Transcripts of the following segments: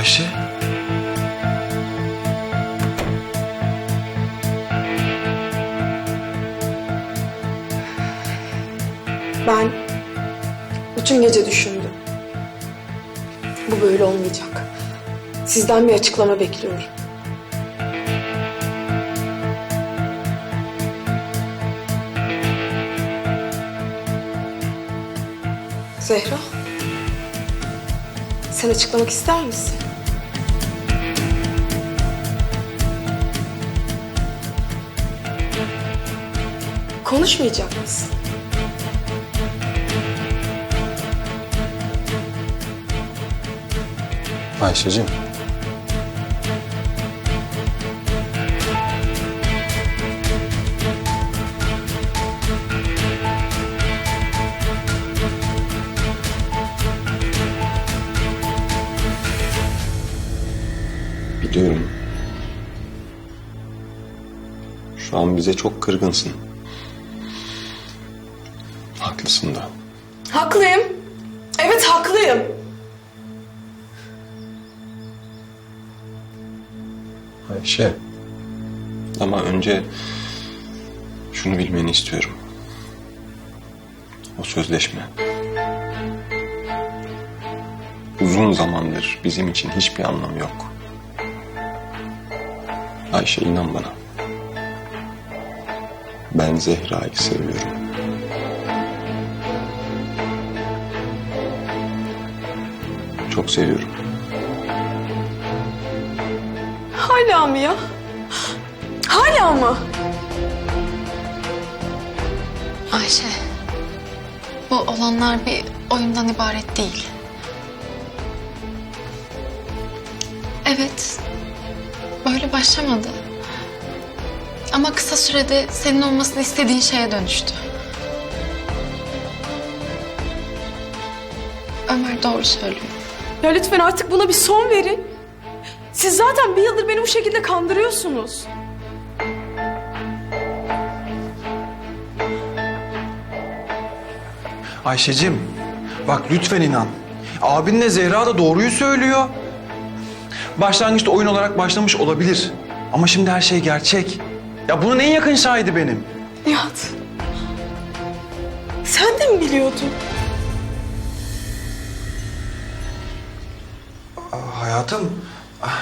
Ayşe. Ben bütün gece düşündüm. Bu böyle olmayacak. Sizden bir açıklama bekliyorum. Zehra. Sen açıklamak ister misin? Konuşmayacak mısın? Ayşe'cim. Biliyorum. Şu an bize çok kırgınsın. Haklısın da. Haklıyım. Evet haklıyım. Ayşe. Ama önce şunu bilmeni istiyorum. O sözleşme. Uzun zamandır bizim için hiçbir anlamı yok. Ayşe inan bana. Ben Zehra'yı seviyorum. Çok seviyorum. Hala mı ya? Hala mı? Ayşe, bu olanlar bir oyundan ibaret değil. Evet, böyle başlamadı. Ama kısa sürede senin olmasını istediğin şeye dönüştü. Ömer doğru söylüyor. Ya lütfen artık buna bir son verin. Siz zaten bir yıldır beni bu şekilde kandırıyorsunuz. Ayşe'cim bak lütfen inan. Abinle Zehra da doğruyu söylüyor. Başlangıçta oyun olarak başlamış olabilir. Ama şimdi her şey gerçek. Ya bunun en yakın şahidi benim. Nihat. Sen de mi biliyordun? Hayatım ah,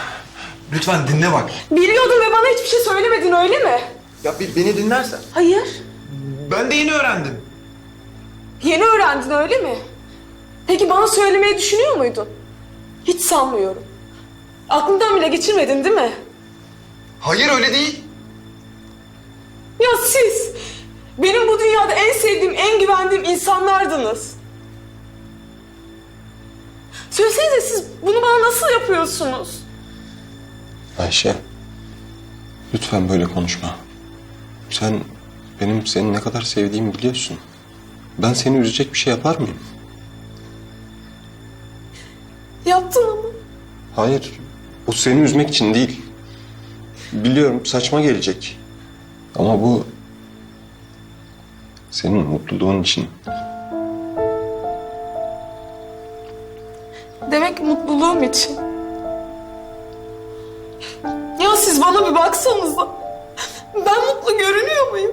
lütfen dinle bak. Biliyordun ve bana hiçbir şey söylemedin öyle mi? Ya bir beni dinlersen. Hayır. Ben de yeni öğrendim. Yeni öğrendin öyle mi? Peki bana söylemeyi düşünüyor muydun? Hiç sanmıyorum. Aklından bile geçirmedin değil mi? Hayır öyle değil. Ya siz benim bu dünyada en sevdiğim, en güvendiğim insanlardınız. Söylesenize siz bunu bana nasıl yapıyorsunuz? Ayşe, lütfen böyle konuşma. Sen benim seni ne kadar sevdiğimi biliyorsun. Ben seni üzecek bir şey yapar mıyım? Yaptın ama. Hayır, bu seni üzmek için değil. Biliyorum saçma gelecek. Ama bu senin mutluluğun için. Demek mutluluğum için. Ya siz bana bir baksanıza. Ben mutlu görünüyor muyum?